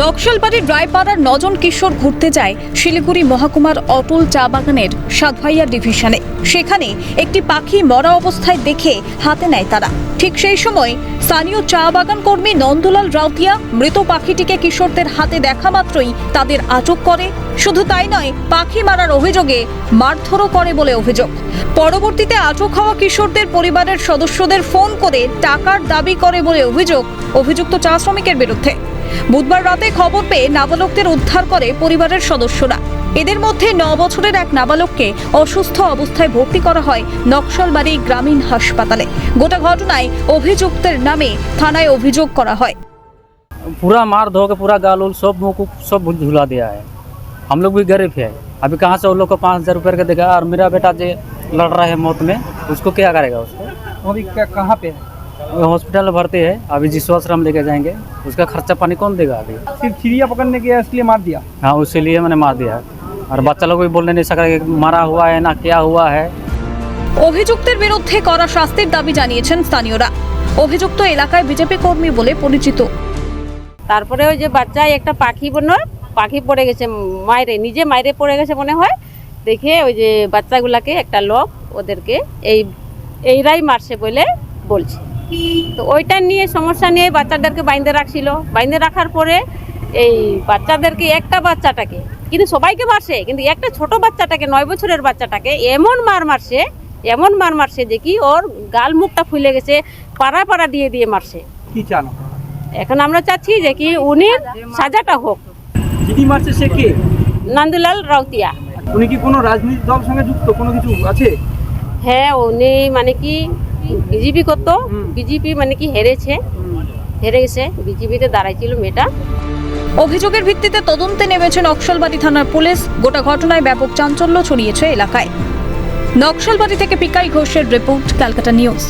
নকশালবাড়ির রায়পাড়ার নজন কিশোর ঘুরতে যায় শিলিগুড়ি মহকুমার অটল চা বাগানের সাতভাইয়া ডিভিশনে। সেখানে একটি পাখি মরা অবস্থায় দেখে হাতে নেয় তারা। ঠিক সেই সময় স্থানীয় চা বাগান কর্মী নন্দলাল রাউতিয়া মৃত পাখিটিকে কিশোরদের হাতে দেখা মাত্রই তাদের আটক করে। শুধু তাই নয়, পাখি মারার অভিযোগে মারধরও করে বলে অভিযোগ। পরবর্তীতে আটক হওয়া কিশোরদের পরিবারের সদস্যদের ফোন করে টাকার দাবি করে বলে অভিযোগ অভিযুক্ত চা শ্রমিকের বিরুদ্ধে। বুধবার রাতে খবর পেয়ে নাবালকদের উদ্ধার করে পরিবারের সদস্যরা এদের মধ্যে ন বছরের এক নাবালককে অসুস্থ অবস্থায় ভর্তি করা হয় নকশালবাড়ি গ্রামীণ হাসপাতালে গোটা ঘটনায় অভিযুক্তের নামে থানায় অভিযোগ করা হয় पूरा मार धो के पूरा गाल उल सब मुंह को सब झुला दिया है हम लोग भी गरीब है अभी कहाँ से उन लोग को पाँच हज़ार रुपये का देगा और मेरा बेटा जो लड़ रहा है मौत में उसको क्या करेगा उसको अभी क्या कहाँ पे है वो हॉस्पिटल में भर्ती है अभी जिस आश्रम लेके जाएंगे उसका खर्चा पानी कौन देगा अभी सिर्फ चिड़िया पकड़ने गया इसलिए मार दिया हाँ उसीलिए मैंने मार दिया है और बच्चा लोग भी बोलने नहीं सका कि मारा हुआ है ना क्या हुआ है অভিযুক্তের বিরুদ্ধে করা শাস্তির দাবি জানিয়েছেন স্থানীয়রা অভিযুক্ত এলাকায় বিজেপি কর্মী বলে পরিচিত তারপরে ওই যে বাচ্চায় একটা পাখি মনে হয় পাখি পড়ে গেছে মায়েরে নিজে মায়েরে পড়ে গেছে মনে হয় দেখে ওই যে বাচ্চাগুলাকে একটা লোক ওদেরকে এই এইরাই মারছে বলে বলছে তো ওইটা নিয়ে সমস্যা নিয়ে বাচ্চাদেরকে বাইন্দে রাখছিল। বাইন্দে রাখার পরে এই বাচ্চাদেরকে একটা বাচ্চাটাকে কিন্তু সবাইকে মারছে কিন্তু একটা ছোট বাচ্চাটাকে নয় বছরের বাচ্চাটাকে এমন মার মারছে এমন মার মারছে যে কি ওর গাল মুখটা ফুলে গেছে পাড়া পাড়া দিয়ে দিয়ে মারছে। কি চান এখন আমরা চাচ্ছি যে কি উনি সাজাটা হোক। যিনি মারছে সে কে? নন্দলাল রাউতিয়া। উনি কি কোনো রাজনীতি দল সঙ্গে যুক্ত? কোনো কিছু আছে? হ্যাঁ উনি মানে কি বিজেপি করতো বিজেপি মানে কি হেরেছে? হেরে গেছে বিজেপিতে দাঁড়াইছিল মেয়েটা। অভিযোগের ভিত্তিতে তদন্তে নেমেছে নকশালবাড়ি থানার পুলিশ। গোটা ঘটনায় ব্যাপক চাঞ্চল্য ছড়িয়েছে এলাকায়। নকশালবাড়ি থেকে পিকাই ঘোষের রিপোর্ট ক্যালকাটা নিউজ।